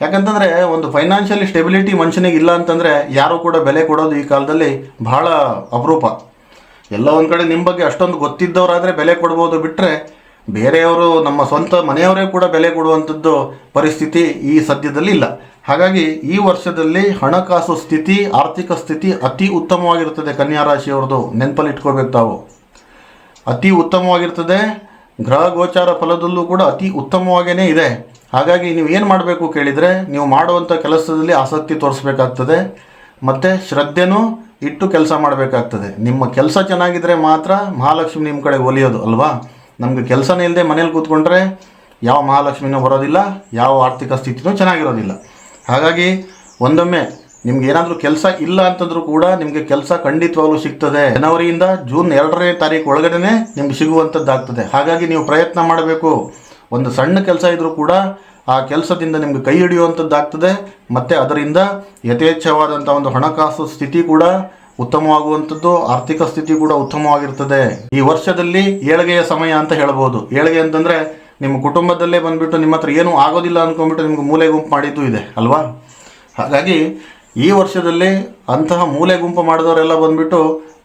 ಯಾಕಂತಂದರೆ ಒಂದು ಫೈನಾನ್ಷಿಯಲಿ ಸ್ಟೆಬಿಲಿಟಿ ಮನುಷ್ಯನಿಗೆ ಇಲ್ಲ ಅಂತಂದರೆ ಯಾರೂ ಕೂಡ ಬೆಲೆ ಕೊಡೋದು ಈ ಕಾಲದಲ್ಲಿ ಬಹಳ ಅಪರೂಪ. ಎಲ್ಲ ಒಂದು ಕಡೆ ನಿಮ್ಮ ಬಗ್ಗೆ ಅಷ್ಟೊಂದು ಗೊತ್ತಿದ್ದವರಾದರೆ ಬೆಲೆ ಕೊಡ್ಬೋದು ಬಿಟ್ಟರೆ ಬೇರೆಯವರು ನಮ್ಮ ಸ್ವಂತ ಮನೆಯವರೇ ಕೂಡ ಬೆಲೆ ಕೊಡುವಂಥದ್ದು ಪರಿಸ್ಥಿತಿ ಈ ಸದ್ಯದಲ್ಲಿ ಇಲ್ಲ ಹಾಗಾಗಿ ಈ ವರ್ಷದಲ್ಲಿ ಹಣಕಾಸು ಸ್ಥಿತಿ, ಆರ್ಥಿಕ ಸ್ಥಿತಿ ಅತಿ ಉತ್ತಮವಾಗಿರ್ತದೆ ಕನ್ಯಾ ರಾಶಿಯವ್ರದ್ದು ನೆನಪಲ್ಲಿ ಇಟ್ಕೋಬೇಕು ತಾವು. ಅತಿ ಉತ್ತಮವಾಗಿರ್ತದೆ. ಗ್ರಹ ಗೋಚಾರ ಫಲದಲ್ಲೂ ಕೂಡ ಅತಿ ಉತ್ತಮವಾಗೇ ಇದೆ. ಹಾಗಾಗಿ ನೀವು ಏನು ಮಾಡಬೇಕು ಕೇಳಿದರೆ, ನೀವು ಮಾಡುವಂಥ ಕೆಲಸದಲ್ಲಿ ಆಸಕ್ತಿ ತೋರಿಸ್ಬೇಕಾಗ್ತದೆ. ಮತ್ತು ಶ್ರದ್ಧೆನೂ ಇಟ್ಟು ಕೆಲಸ ಮಾಡಬೇಕಾಗ್ತದೆ. ನಿಮ್ಮ ಕೆಲಸ ಚೆನ್ನಾಗಿದ್ದರೆ ಮಾತ್ರ ಮಹಾಲಕ್ಷ್ಮಿ ನಿಮ್ಮ ಕಡೆ ಒಲಿಯೋದು, ಅಲ್ವಾ? ನಮಗೆ ಕೆಲಸನೇ ಇಲ್ಲದೆ ಮನೇಲಿ ಕೂತ್ಕೊಂಡ್ರೆ ಯಾವ ಮಹಾಲಕ್ಷ್ಮಿನೂ ಬರೋದಿಲ್ಲ, ಯಾವ ಆರ್ಥಿಕ ಸ್ಥಿತಿನೂ ಚೆನ್ನಾಗಿರೋದಿಲ್ಲ. ಹಾಗಾಗಿ ಒಂದೊಮ್ಮೆ ನಿಮ್ಗೆ ಏನಾದರೂ ಕೆಲಸ ಇಲ್ಲ ಅಂತಂದ್ರೂ ಕೂಡ ನಿಮಗೆ ಕೆಲಸ ಖಂಡಿತವಾಗ್ಲೂ ಸಿಗ್ತದೆ. ಜನವರಿಯಿಂದ ಜೂನ್ ಎರಡನೇ ತಾರೀಕು ಒಳಗಡೆನೆ ನಿಮ್ಗೆ ಸಿಗುವಂಥದ್ದಾಗ್ತದೆ. ಹಾಗಾಗಿ ನೀವು ಪ್ರಯತ್ನ ಮಾಡಬೇಕು. ಒಂದು ಸಣ್ಣ ಕೆಲಸ ಇದ್ದರೂ ಕೂಡ ಆ ಕೆಲಸದಿಂದ ನಿಮಗೆ ಕೈ ಹಿಡಿಯುವಂಥದ್ದಾಗ್ತದೆ. ಮತ್ತು ಅದರಿಂದ ಯಥೇಚ್ಛವಾದಂಥ ಒಂದು ಹಣಕಾಸು ಸ್ಥಿತಿ ಕೂಡ ಉತ್ತಮವಾಗುವಂಥದ್ದು, ಆರ್ಥಿಕ ಸ್ಥಿತಿ ಕೂಡ ಉತ್ತಮವಾಗಿರ್ತದೆ. ಈ ವರ್ಷದಲ್ಲಿ ಏಳಿಗೆಯ ಸಮಯ ಅಂತ ಹೇಳ್ಬೋದು. ಏಳಿಗೆ ಅಂತಂದರೆ ನಿಮ್ಮ ಕುಟುಂಬದಲ್ಲೇ ಬಂದ್ಬಿಟ್ಟು ನಿಮ್ಮ ಹತ್ರ ಏನೂ ಆಗೋದಿಲ್ಲ ಅಂದ್ಕೊಂಡ್ಬಿಟ್ಟು ನಿಮ್ಗೆ ಮೂಲೆ ಗುಂಪು ಮಾಡಿದ್ದು ಇದೆ, ಅಲ್ವಾ? ಹಾಗಾಗಿ ಈ ವರ್ಷದಲ್ಲಿ ಅಂತಹ ಮೂಲೆ ಗುಂಪು ಮಾಡಿದವರೆಲ್ಲ ಬಂದ್ಬಿಟ್ಟು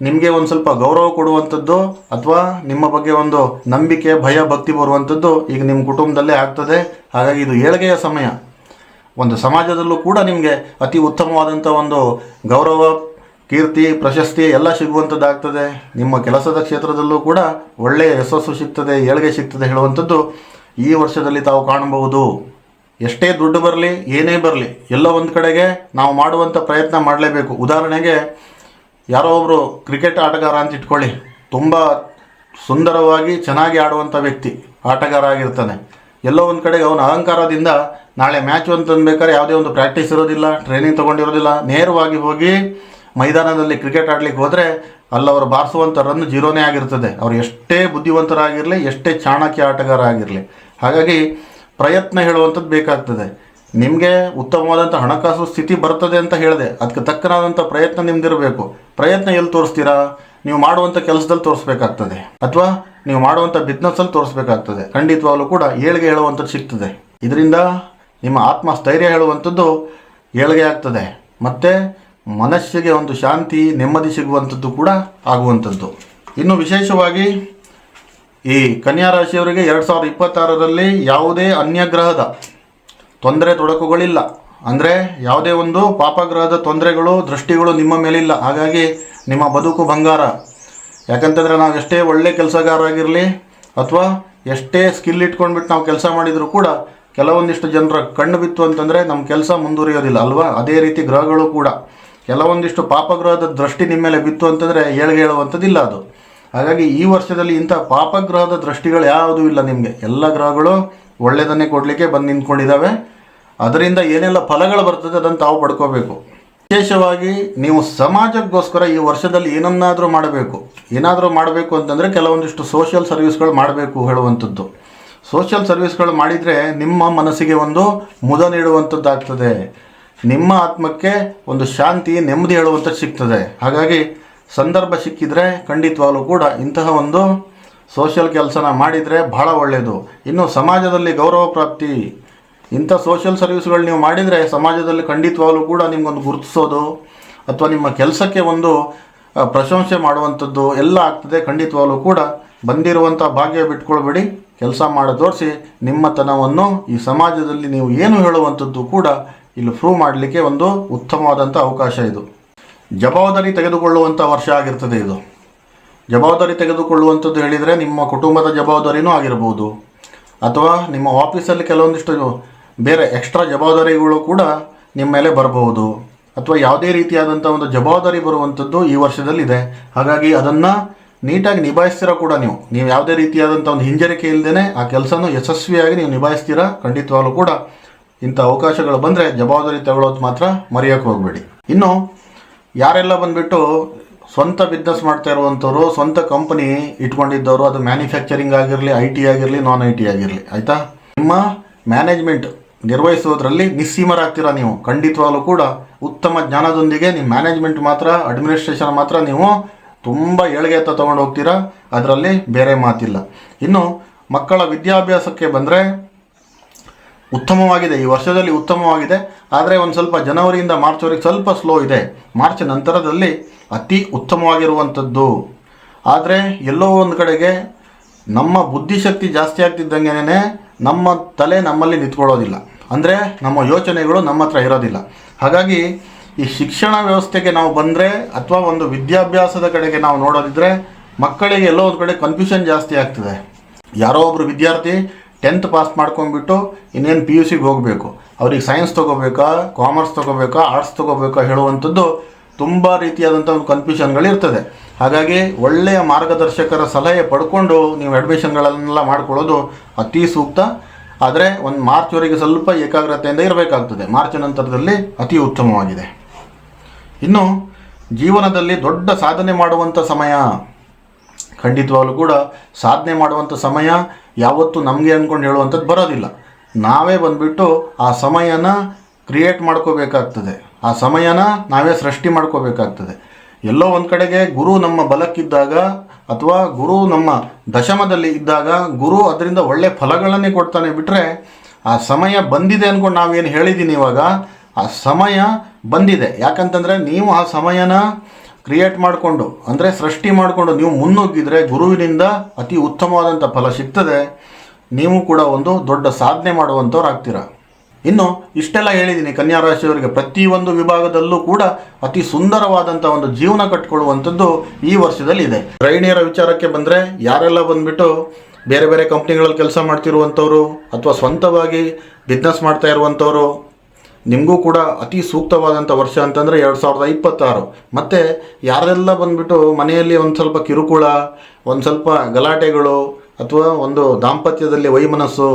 ನಿಮಗೆ ಒಂದು ಸ್ವಲ್ಪ ಗೌರವ ಕೊಡುವಂಥದ್ದು ಅಥವಾ ನಿಮ್ಮ ಬಗ್ಗೆ ಒಂದು ನಂಬಿಕೆ, ಭಯ, ಭಕ್ತಿ ಬರುವಂಥದ್ದು ಈಗ ನಿಮ್ಮ ಕುಟುಂಬದಲ್ಲೇ ಆಗ್ತದೆ. ಹಾಗಾಗಿ ಇದು ಏಳಿಗೆಯ ಸಮಯ. ಒಂದು ಸಮಾಜದಲ್ಲೂ ಕೂಡ ನಿಮಗೆ ಅತಿ ಉತ್ತಮವಾದಂಥ ಒಂದು ಗೌರವ ಕೀರ್ತಿ, ಪ್ರಶಸ್ತಿ ಎಲ್ಲ ಸಿಗುವಂಥದ್ದಾಗ್ತದೆ ನಿಮ್ಮ ಕೆಲಸದ ಕ್ಷೇತ್ರದಲ್ಲೂ ಕೂಡ ಒಳ್ಳೆಯ ಯಶಸ್ಸು ಸಿಗ್ತದೆ, ಏಳಿಗೆ ಸಿಗ್ತದೆ ಹೇಳುವಂಥದ್ದು ಈ ವರ್ಷದಲ್ಲಿ ತಾವು ಕಾಣಬಹುದು. ಎಷ್ಟೇ ದುಡ್ಡು ಬರಲಿ, ಏನೇ ಬರಲಿ, ಎಲ್ಲ ಒಂದು ಕಡೆಗೆ ನಾವು ಮಾಡುವಂಥ ಪ್ರಯತ್ನ ಮಾಡಲೇಬೇಕು. ಉದಾಹರಣೆಗೆ, ಯಾರೋ ಒಬ್ಬರು ಕ್ರಿಕೆಟ್ ಆಟಗಾರ ಅಂತ ಇಟ್ಕೊಳ್ಳಿ. ತುಂಬ ಸುಂದರವಾಗಿ ಚೆನ್ನಾಗಿ ಆಡುವಂಥ ವ್ಯಕ್ತಿ, ಆಟಗಾರ ಆಗಿರ್ತಾನೆ. ಎಲ್ಲೋ ಒಂದು ಕಡೆಗೆ ಅವನ ಅಹಂಕಾರದಿಂದ ನಾಳೆ ಮ್ಯಾಚ್ ಅಂತಂದ್ಬೇಕಾದ್ರೆ ಯಾವುದೇ ಒಂದು ಪ್ರಾಕ್ಟೀಸ್ ಇರೋದಿಲ್ಲ, ಟ್ರೈನಿಂಗ್ ತೊಗೊಂಡಿರೋದಿಲ್ಲ, ನೇರವಾಗಿ ಹೋಗಿ ಮೈದಾನದಲ್ಲಿ ಕ್ರಿಕೆಟ್ ಆಡ್ಲಿಕ್ಕೆ ಹೋದರೆ ಅಲ್ಲಿ ಅವರು ಬಾರಿಸುವಂಥ ರನ್ ಜೀರೋನೇ ಆಗಿರ್ತದೆ. ಅವ್ರು ಎಷ್ಟೇ ಬುದ್ಧಿವಂತರಾಗಿರಲಿ, ಎಷ್ಟೇ ಚಾಣಕ್ಯ ಆಟಗಾರ ಆಗಿರಲಿ ಹಾಗಾಗಿ ಪ್ರಯತ್ನ ಹೇಳುವಂಥದ್ದು ಬೇಕಾಗ್ತದೆ. ನಿಮಗೆ ಉತ್ತಮವಾದಂಥ ಹಣಕಾಸು ಸ್ಥಿತಿ ಬರ್ತದೆ ಅಂತ ಹೇಳಿದೆ. ಅದಕ್ಕೆ ತಕ್ಕನಾದಂಥ ಪ್ರಯತ್ನ ನಿಮ್ದಿರಬೇಕು. ಪ್ರಯತ್ನ ಎಲ್ಲಿ ತೋರಿಸ್ತೀರಾ? ನೀವು ಮಾಡುವಂಥ ಕೆಲಸದಲ್ಲಿ ತೋರಿಸ್ಬೇಕಾಗ್ತದೆ. ಅಥವಾ ನೀವು ಮಾಡುವಂಥ ಬಿಸ್ನೆಸ್ಸಲ್ಲಿ ತೋರಿಸ್ಬೇಕಾಗ್ತದೆ. ಖಂಡಿತವಾಗ್ಲೂ ಕೂಡ ಏಳಿಗೆ ಹೇಳುವಂಥದ್ದು ಸಿಗ್ತದೆ. ಇದರಿಂದ ನಿಮ್ಮ ಆತ್ಮ ಸ್ಥೈರ್ಯ ಹೇಳುವಂಥದ್ದು ಏಳಿಗೆ ಆಗ್ತದೆ. ಮತ್ತು ಮನಸ್ಸಿಗೆ ಒಂದು ಶಾಂತಿ, ನೆಮ್ಮದಿ ಸಿಗುವಂಥದ್ದು ಕೂಡ ಆಗುವಂಥದ್ದು. ಇನ್ನು ವಿಶೇಷವಾಗಿ ಈ ಕನ್ಯಾ ರಾಶಿಯವರಿಗೆ ಎರಡು ಸಾವಿರದ ಇಪ್ಪತ್ತಾರರಲ್ಲಿ ಯಾವುದೇ ಅನ್ಯಗ್ರಹದ ತೊಂದರೆ ತೊಡಕುಗಳಿಲ್ಲ. ಅಂದರೆ ಯಾವುದೇ ಒಂದು ಪಾಪಗ್ರಹದ ತೊಂದರೆಗಳು, ದೃಷ್ಟಿಗಳು ನಿಮ್ಮ ಮೇಲಿಲ್ಲ. ಹಾಗಾಗಿ ನಿಮ್ಮ ಬದುಕು ಬಂಗಾರ. ಯಾಕಂತಂದರೆ ನಾವು ಎಷ್ಟೇ ಒಳ್ಳೆ ಕೆಲಸಗಾರರಾಗಿರಲಿ ಅಥವಾ ಎಷ್ಟೇ ಸ್ಕಿಲ್ ಇಟ್ಕೊಂಡ್ಬಿಟ್ಟು ನಾವು ಕೆಲಸ ಮಾಡಿದರೂ ಕೂಡ ಕೆಲವೊಂದಿಷ್ಟು ಜನರ ಕಣ್ಣು ಬಿತ್ತು ಅಂತಂದರೆ ನಮ್ಮ ಕೆಲಸ ಮುಂದುವರಿಯೋದಿಲ್ಲ. ಅಲ್ವಾ? ಅದೇ ರೀತಿ ಗ್ರಹಗಳು ಕೂಡ. ಕೆಲವೊಂದಿಷ್ಟು ಪಾಪಗ್ರಹದ ದೃಷ್ಟಿ ನಿಮ್ಮ ಮೇಲೆ ಬಿತ್ತು ಅಂತಂದರೆ ಏಳ್ಗೆ ಹೇಳುವಂಥದ್ದಿಲ್ಲ ಅದು. ಹಾಗಾಗಿ ಈ ವರ್ಷದಲ್ಲಿ ಇಂಥ ಪಾಪಗ್ರಹದ ದೃಷ್ಟಿಗಳು ಯಾವುದೂ ಇಲ್ಲ ನಿಮಗೆ. ಎಲ್ಲ ಗ್ರಹಗಳು ಒಳ್ಳೆಯದನ್ನೇ ಕೊಡಲಿಕ್ಕೆ ಬಂದು ನಿಂತ್ಕೊಂಡಿದ್ದಾವೆ ಅದರಿಂದ ಏನೆಲ್ಲ ಫಲಗಳು ಬರ್ತದೆ ಅದನ್ನು ತಾವು ಪಡ್ಕೋಬೇಕು. ವಿಶೇಷವಾಗಿ ನೀವು ಸಮಾಜಕ್ಕೋಸ್ಕರ ಈ ವರ್ಷದಲ್ಲಿ ಏನನ್ನಾದರೂ ಮಾಡಬೇಕು. ಏನಾದರೂ ಮಾಡಬೇಕು ಅಂತಂದರೆ ಕೆಲವೊಂದಿಷ್ಟು ಸೋಷಿಯಲ್ ಸರ್ವಿಸ್ಗಳು ಮಾಡಬೇಕು ಹೇಳುವಂಥದ್ದು. ಸೋಷಿಯಲ್ ಸರ್ವಿಸ್ಗಳು ಮಾಡಿದರೆ ನಿಮ್ಮ ಮನಸ್ಸಿಗೆ ಒಂದು ಮುದ ನೀಡುವಂಥದ್ದಾಗ್ತದೆ. ನಿಮ್ಮ ಆತ್ಮಕ್ಕೆ ಒಂದು ಶಾಂತಿ, ನೆಮ್ಮದಿ ಹೇಳುವಂಥದ್ದು ಸಿಗ್ತದೆ. ಹಾಗಾಗಿ ಸಂದರ್ಭ ಸಿಕ್ಕಿದರೆ ಖಂಡಿತವಾಗಲೂ ಕೂಡ ಇಂತಹ ಒಂದು ಸೋಷಿಯಲ್ ಕೆಲಸನ ಮಾಡಿದರೆ ಬಹಳ ಒಳ್ಳೆಯದು ಇನ್ನು ಸಮಾಜದಲ್ಲಿ ಗೌರವ ಪ್ರಾಪ್ತಿ, ಇಂಥ ಸೋಷಿಯಲ್ ಸರ್ವಿಸ್ಗಳು ನೀವು ಮಾಡಿದರೆ ಸಮಾಜದಲ್ಲಿ ಖಂಡಿತವಾಗಲೂ ಕೂಡ ನಿಮಗೊಂದು ಗುರುತಿಸೋದು ಅಥವಾ ನಿಮ್ಮ ಕೆಲಸಕ್ಕೆ ಒಂದು ಪ್ರಶಂಸೆ ಮಾಡುವಂಥದ್ದು ಎಲ್ಲ ಆಗ್ತದೆ. ಖಂಡಿತವಾಗಲೂ ಕೂಡ ಬಂದಿರುವಂಥ ಭಾಗ್ಯ ಬಿಟ್ಕೊಳ್ಬೇಡಿ. ಕೆಲಸ ಮಾಡಿ ತೋರಿಸಿ, ನಿಮ್ಮತನವನ್ನು ಈ ಸಮಾಜದಲ್ಲಿ ನೀವು ಏನು ಹೇಳುವಂಥದ್ದು ಕೂಡ ಇಲ್ಲಿ ಪ್ರೂವ್ ಮಾಡಲಿಕ್ಕೆ ಒಂದು ಉತ್ತಮವಾದಂಥ ಅವಕಾಶ ಇದು. ಜವಾಬ್ದಾರಿ ತೆಗೆದುಕೊಳ್ಳುವಂಥ ವರ್ಷ ಆಗಿರ್ತದೆ ಇದು. ಜವಾಬ್ದಾರಿ ತೆಗೆದುಕೊಳ್ಳುವಂಥದ್ದು ಹೇಳಿದರೆ ನಿಮ್ಮ ಕುಟುಂಬದ ಜವಾಬ್ದಾರಿನೂ ಆಗಿರ್ಬೋದು. ಅಥವಾ ನಿಮ್ಮ ಆಫೀಸಲ್ಲಿ ಕೆಲವೊಂದಿಷ್ಟು ಬೇರೆ ಎಕ್ಸ್ಟ್ರಾ ಜವಾಬ್ದಾರಿಗಳು ಕೂಡ ನಿಮ್ಮ ಮೇಲೆ ಬರಬಹುದು. ಅಥವಾ ಯಾವುದೇ ರೀತಿಯಾದಂಥ ಒಂದು ಜವಾಬ್ದಾರಿ ಬರುವಂಥದ್ದು ಈ ವರ್ಷದಲ್ಲಿದೆ. ಹಾಗಾಗಿ ಅದನ್ನು ನೀಟಾಗಿ ನಿಭಾಯಿಸ್ತೀರಾ ಕೂಡ ನೀವು. ನೀವು ಯಾವುದೇ ರೀತಿಯಾದಂಥ ಒಂದು ಹಿಂಜರಿಕೆ ಇಲ್ಲದೇ ಆ ಕೆಲಸನೂ ಯಶಸ್ವಿಯಾಗಿ ನೀವು ನಿಭಾಯಿಸ್ತೀರಾ ಖಂಡಿತವಾಗಲೂ ಕೂಡ. ಇಂಥ ಅವಕಾಶಗಳು ಬಂದರೆ ಜವಾಬ್ದಾರಿ ತಗೊಳ್ಳೋದು ಮಾತ್ರ ಮರೆಯೋಕ್ಕೆ ಹೋಗಬೇಡಿ. ಇನ್ನು, ಯಾರೆಲ್ಲ ಬಂದುಬಿಟ್ಟು ಸ್ವಂತ ಬಿಸ್ನೆಸ್ ಮಾಡ್ತಾ ಇರುವಂಥವ್ರು, ಸ್ವಂತ ಕಂಪನಿ ಇಟ್ಕೊಂಡಿದ್ದವರು, ಅದು ಮ್ಯಾನುಫ್ಯಾಕ್ಚರಿಂಗ್ ಆಗಿರಲಿ ಐ ಟಿ ಆಗಿರಲಿ ನಾನ್ ಐ ಟಿ ಆಗಿರಲಿ, ಆಯಿತಾ? ನಿಮ್ಮ ಮ್ಯಾನೇಜ್ಮೆಂಟ್ ನಿರ್ವಹಿಸೋದ್ರಲ್ಲಿ ನಿಸ್ಸೀಮರಾಗ್ತೀರಾ ನೀವು? ಖಂಡಿತವಾಗಲೂ ಕೂಡ ಉತ್ತಮ ಜ್ಞಾನದೊಂದಿಗೆ ನಿಮ್ಮ ಮ್ಯಾನೇಜ್ಮೆಂಟ್ ಮಾತ್ರ ಅಡ್ಮಿನಿಸ್ಟ್ರೇಷನ್ ಮಾತ್ರ ನೀವು ತುಂಬ ಏಳಿಗೆ ಹತ್ತ ತೊಗೊಂಡು ಹೋಗ್ತೀರಾ ಅದರಲ್ಲಿ ಬೇರೆ ಮಾತಿಲ್ಲ. ಇನ್ನು, ಮಕ್ಕಳ ವಿದ್ಯಾಭ್ಯಾಸಕ್ಕೆ ಬಂದರೆ ಉತ್ತಮವಾಗಿದೆ, ಈ ವರ್ಷದಲ್ಲಿ ಉತ್ತಮವಾಗಿದೆ. ಆದರೆ ಒಂದು ಸ್ವಲ್ಪ ಜನವರಿಯಿಂದ ಮಾರ್ಚ್ವರೆಗೆ ಸ್ವಲ್ಪ ಸ್ಲೋ ಇದೆ. ಮಾರ್ಚ್ ನಂತರದಲ್ಲಿ ಅತಿ ಉತ್ತಮವಾಗಿರುವಂಥದ್ದು. ಆದರೆ ಎಲ್ಲೋ ಒಂದು ಕಡೆಗೆ ನಮ್ಮ ಬುದ್ಧಿಶಕ್ತಿ ಜಾಸ್ತಿ ಆಗ್ತಿದ್ದಂಗೆನೇ ನಮ್ಮ ತಲೆ ನಮ್ಮಲ್ಲಿ ನಿಂತ್ಕೊಳ್ಳೋದಿಲ್ಲ. ಅಂದರೆ ನಮ್ಮ ಯೋಚನೆಗಳು ನಮ್ಮ ಹತ್ರ ಇರೋದಿಲ್ಲ. ಹಾಗಾಗಿ ಈ ಶಿಕ್ಷಣ ವ್ಯವಸ್ಥೆಗೆ ನಾವು ಬಂದರೆ ಅಥವಾ ಒಂದು ವಿದ್ಯಾಭ್ಯಾಸದ ಕಡೆಗೆ ನಾವು ನೋಡೋದಿದ್ರೆ ಮಕ್ಕಳಿಗೆ ಎಲ್ಲೋ ಒಂದು ಕಡೆ ಕನ್ಫ್ಯೂಷನ್ ಜಾಸ್ತಿ ಆಗ್ತದೆ. ಯಾರೋ ಒಬ್ಬರು ವಿದ್ಯಾರ್ಥಿ ಟೆಂತ್ ಪಾಸ್ ಮಾಡ್ಕೊಂಡ್ಬಿಟ್ಟು ಇನ್ನೇನು ಪಿ ಯು ಸಿಗೆ ಹೋಗಬೇಕು. ಅವ್ರಿಗೆ ಸೈನ್ಸ್ ತೊಗೋಬೇಕಾ ಕಾಮರ್ಸ್ ತೊಗೋಬೇಕಾ ಆರ್ಟ್ಸ್ ತೊಗೋಬೇಕಾ ಹೇಳುವಂಥದ್ದು ತುಂಬ ರೀತಿಯಾದಂಥ ಒಂದು ಕನ್ಫ್ಯೂಷನ್ಗಳಿರ್ತದೆ ಹಾಗಾಗಿ ಒಳ್ಳೆಯ ಮಾರ್ಗದರ್ಶಕರ ಸಲಹೆ ಪಡ್ಕೊಂಡು ನೀವು ಅಡ್ಮಿಷನ್ಗಳನ್ನೆಲ್ಲ ಮಾಡ್ಕೊಳ್ಳೋದು ಅತಿ ಸೂಕ್ತ. ಆದರೆ ಒಂದು ಮಾರ್ಚ್ವರೆಗೆ ಸ್ವಲ್ಪ ಏಕಾಗ್ರತೆಯಿಂದ ಇರಬೇಕಾಗ್ತದೆ. ಮಾರ್ಚ್ ನಂತರದಲ್ಲಿ ಅತಿ ಉತ್ತಮವಾಗಿದೆ. ಇನ್ನು, ಜೀವನದಲ್ಲಿ ದೊಡ್ಡ ಸಾಧನೆ ಮಾಡುವಂಥ ಸಮಯ. ಖಂಡಿತವಾಗ್ಲೂ ಕೂಡ ಸಾಧನೆ ಮಾಡುವಂಥ ಸಮಯ ಯಾವತ್ತೂ ನಮಗೆ ಅಂದ್ಕೊಂಡು ಹೇಳುವಂಥದ್ದು ಬರೋದಿಲ್ಲ. ನಾವೇ ಬಂದುಬಿಟ್ಟು ಆ ಸಮಯನ ಕ್ರಿಯೇಟ್ ಮಾಡ್ಕೋಬೇಕಾಗ್ತದೆ. ಆ ಸಮಯನ ನಾವೇ ಸೃಷ್ಟಿ ಮಾಡ್ಕೋಬೇಕಾಗ್ತದೆ. ಎಲ್ಲೋ ಒಂದು ಕಡೆಗೆ ಗುರು ನಮ್ಮ ಬಲಕ್ಕಿದ್ದಾಗ ಅಥವಾ ಗುರು ನಮ್ಮ ದಶಮದಲ್ಲಿ ಇದ್ದಾಗ ಗುರು ಅದರಿಂದ ಒಳ್ಳೆ ಫಲಗಳನ್ನೇ ಕೊಡ್ತಾನೆ ಬಿಟ್ಟರೆ ಆ ಸಮಯ ಬಂದಿದೆ ಅಂದ್ಕೊಂಡು ನಾವೇನು ಹೇಳಿದ್ದೀನಿ ಇವಾಗ, ಆ ಸಮಯ ಬಂದಿದೆ. ಯಾಕಂತಂದರೆ ನೀವು ಆ ಸಮಯನ ಕ್ರಿಯೇಟ್ ಮಾಡಿಕೊಂಡು, ಅಂದರೆ ಸೃಷ್ಟಿ ಮಾಡಿಕೊಂಡು ನೀವು ಮುನ್ನುಗ್ಗಿದ್ರೆ ಗುರುವಿನಿಂದ ಅತಿ ಉತ್ತಮವಾದಂಥ ಫಲ ಸಿಗ್ತದೆ. ನೀವು ಕೂಡ ಒಂದು ದೊಡ್ಡ ಸಾಧನೆ ಮಾಡುವಂಥವ್ರು ಆಗ್ತೀರಾ? ಇನ್ನು ಇಷ್ಟೆಲ್ಲ ಹೇಳಿದ್ದೀನಿ ಕನ್ಯಾ ರಾಶಿಯವರಿಗೆ ಪ್ರತಿಯೊಂದು ವಿಭಾಗದಲ್ಲೂ ಕೂಡ ಅತಿ ಸುಂದರವಾದಂಥ ಒಂದು ಜೀವನ ಕಟ್ಕೊಳ್ಳುವಂಥದ್ದು ಈ ವರ್ಷದಲ್ಲಿ ಇದೆ. ಗೃಹಿಣಿಯರ ವಿಚಾರಕ್ಕೆ ಬಂದರೆ, ಯಾರೆಲ್ಲ ಬಂದ್ಬಿಟ್ಟು ಬೇರೆ ಬೇರೆ ಕಂಪ್ನಿಗಳಲ್ಲಿ ಕೆಲಸ ಮಾಡ್ತಿರುವಂಥವ್ರು ಅಥವಾ ಸ್ವಂತವಾಗಿ ಬಿಸ್ನೆಸ್ ಮಾಡ್ತಾ ಇರುವಂಥವ್ರು ನಿಮಗೂ ಕೂಡ ಅತಿ ಸೂಕ್ತವಾದಂಥ ವರ್ಷ ಅಂತಂದರೆ ಎರಡು ಸಾವಿರದ ಇಪ್ಪತ್ತಾರು. ಮತ್ತು ಯಾರೆಲ್ಲ ಬಂದ್ಬಿಟ್ಟು ಮನೆಯಲ್ಲಿ ಒಂದು ಸ್ವಲ್ಪ ಕಿರುಕುಳ, ಒಂದು ಸ್ವಲ್ಪ ಗಲಾಟೆಗಳು ಅಥವಾ ಒಂದು ದಾಂಪತ್ಯದಲ್ಲಿ ವೈಮನಸ್ಸು,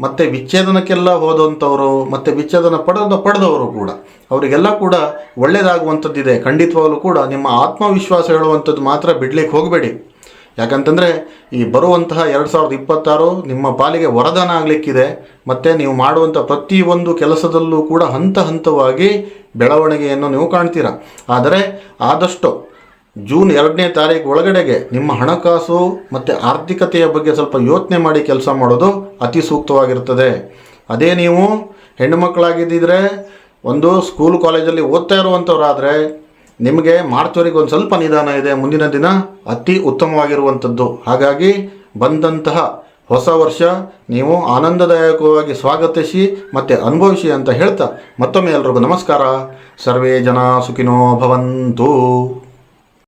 ಮತ್ತು ವಿಚ್ಛೇದನಕ್ಕೆಲ್ಲ ಹೋದಂಥವರು, ಮತ್ತು ವಿಚ್ಛೇದನ ಪಡೆದ, ಪಡೆದವರು ಕೂಡ, ಅವರಿಗೆಲ್ಲ ಕೂಡ ಒಳ್ಳೆಯದಾಗುವಂಥದ್ದಿದೆ ಖಂಡಿತವಾಗಲೂ ಕೂಡ ನಿಮ್ಮ ಆತ್ಮವಿಶ್ವಾಸ ಹೇಳುವಂಥದ್ದು ಮಾತ್ರ ಬಿಡ್ಲಿಕ್ಕೆ ಹೋಗಬೇಡಿ. ಯಾಕಂತಂದರೆ ಈ ಬರುವಂತಹ ಎರಡು ಸಾವಿರದ ಇಪ್ಪತ್ತಾರು ನಿಮ್ಮ ಪಾಲಿಗೆ ವರದಾನ ಆಗಲಿಕ್ಕಿದೆ, ಮತ್ತು ನೀವು ಮಾಡುವಂಥ ಪ್ರತಿಯೊಂದು ಕೆಲಸದಲ್ಲೂ ಕೂಡ ಹಂತ ಹಂತವಾಗಿ ಬೆಳವಣಿಗೆಯನ್ನು ನೀವು ಕಾಣ್ತೀರಾ? ಆದರೆ ಆದಷ್ಟು ಜೂನ್ ಎರಡನೇ ತಾರೀಕು ಒಳಗಡೆಗೆ ನಿಮ್ಮ ಹಣಕಾಸು ಮತ್ತು ಆರ್ಥಿಕತೆಯ ಬಗ್ಗೆ ಸ್ವಲ್ಪ ಯೋಚನೆ ಮಾಡಿ ಕೆಲಸ ಮಾಡೋದು ಅತಿ ಸೂಕ್ತವಾಗಿರ್ತದೆ ಅದೇ ನೀವು ಹೆಣ್ಣುಮಕ್ಕಳಾಗಿದ್ದಿದ್ರೆ ಒಂದು ಸ್ಕೂಲ್ ಕಾಲೇಜಲ್ಲಿ ಓದ್ತಾ ಇರುವಂಥವ್ರಾದರೆ ನಿಮಗೆ ಮಾರ್ಚ್ವರೆಗೆ ಒಂದು ಸ್ವಲ್ಪ ನಿಧಾನ ಇದೆ, ಮುಂದಿನ ದಿನ ಅತಿ ಉತ್ತಮವಾಗಿರುವಂಥದ್ದು ಹಾಗಾಗಿ ಬಂದಂತಹ ಹೊಸ ವರ್ಷ ನೀವು ಆನಂದದಾಯಕವಾಗಿ ಸ್ವಾಗತಿಸಿ ಮತ್ತು ಅನುಭವಿಸಿ ಅಂತ ಹೇಳ್ತಾ ಮತ್ತೊಮ್ಮೆ ಎಲ್ರಿಗೂ ನಮಸ್ಕಾರ. ಸರ್ವೇ ಜನ ಸುಖಿನೋ ಭವಂತು.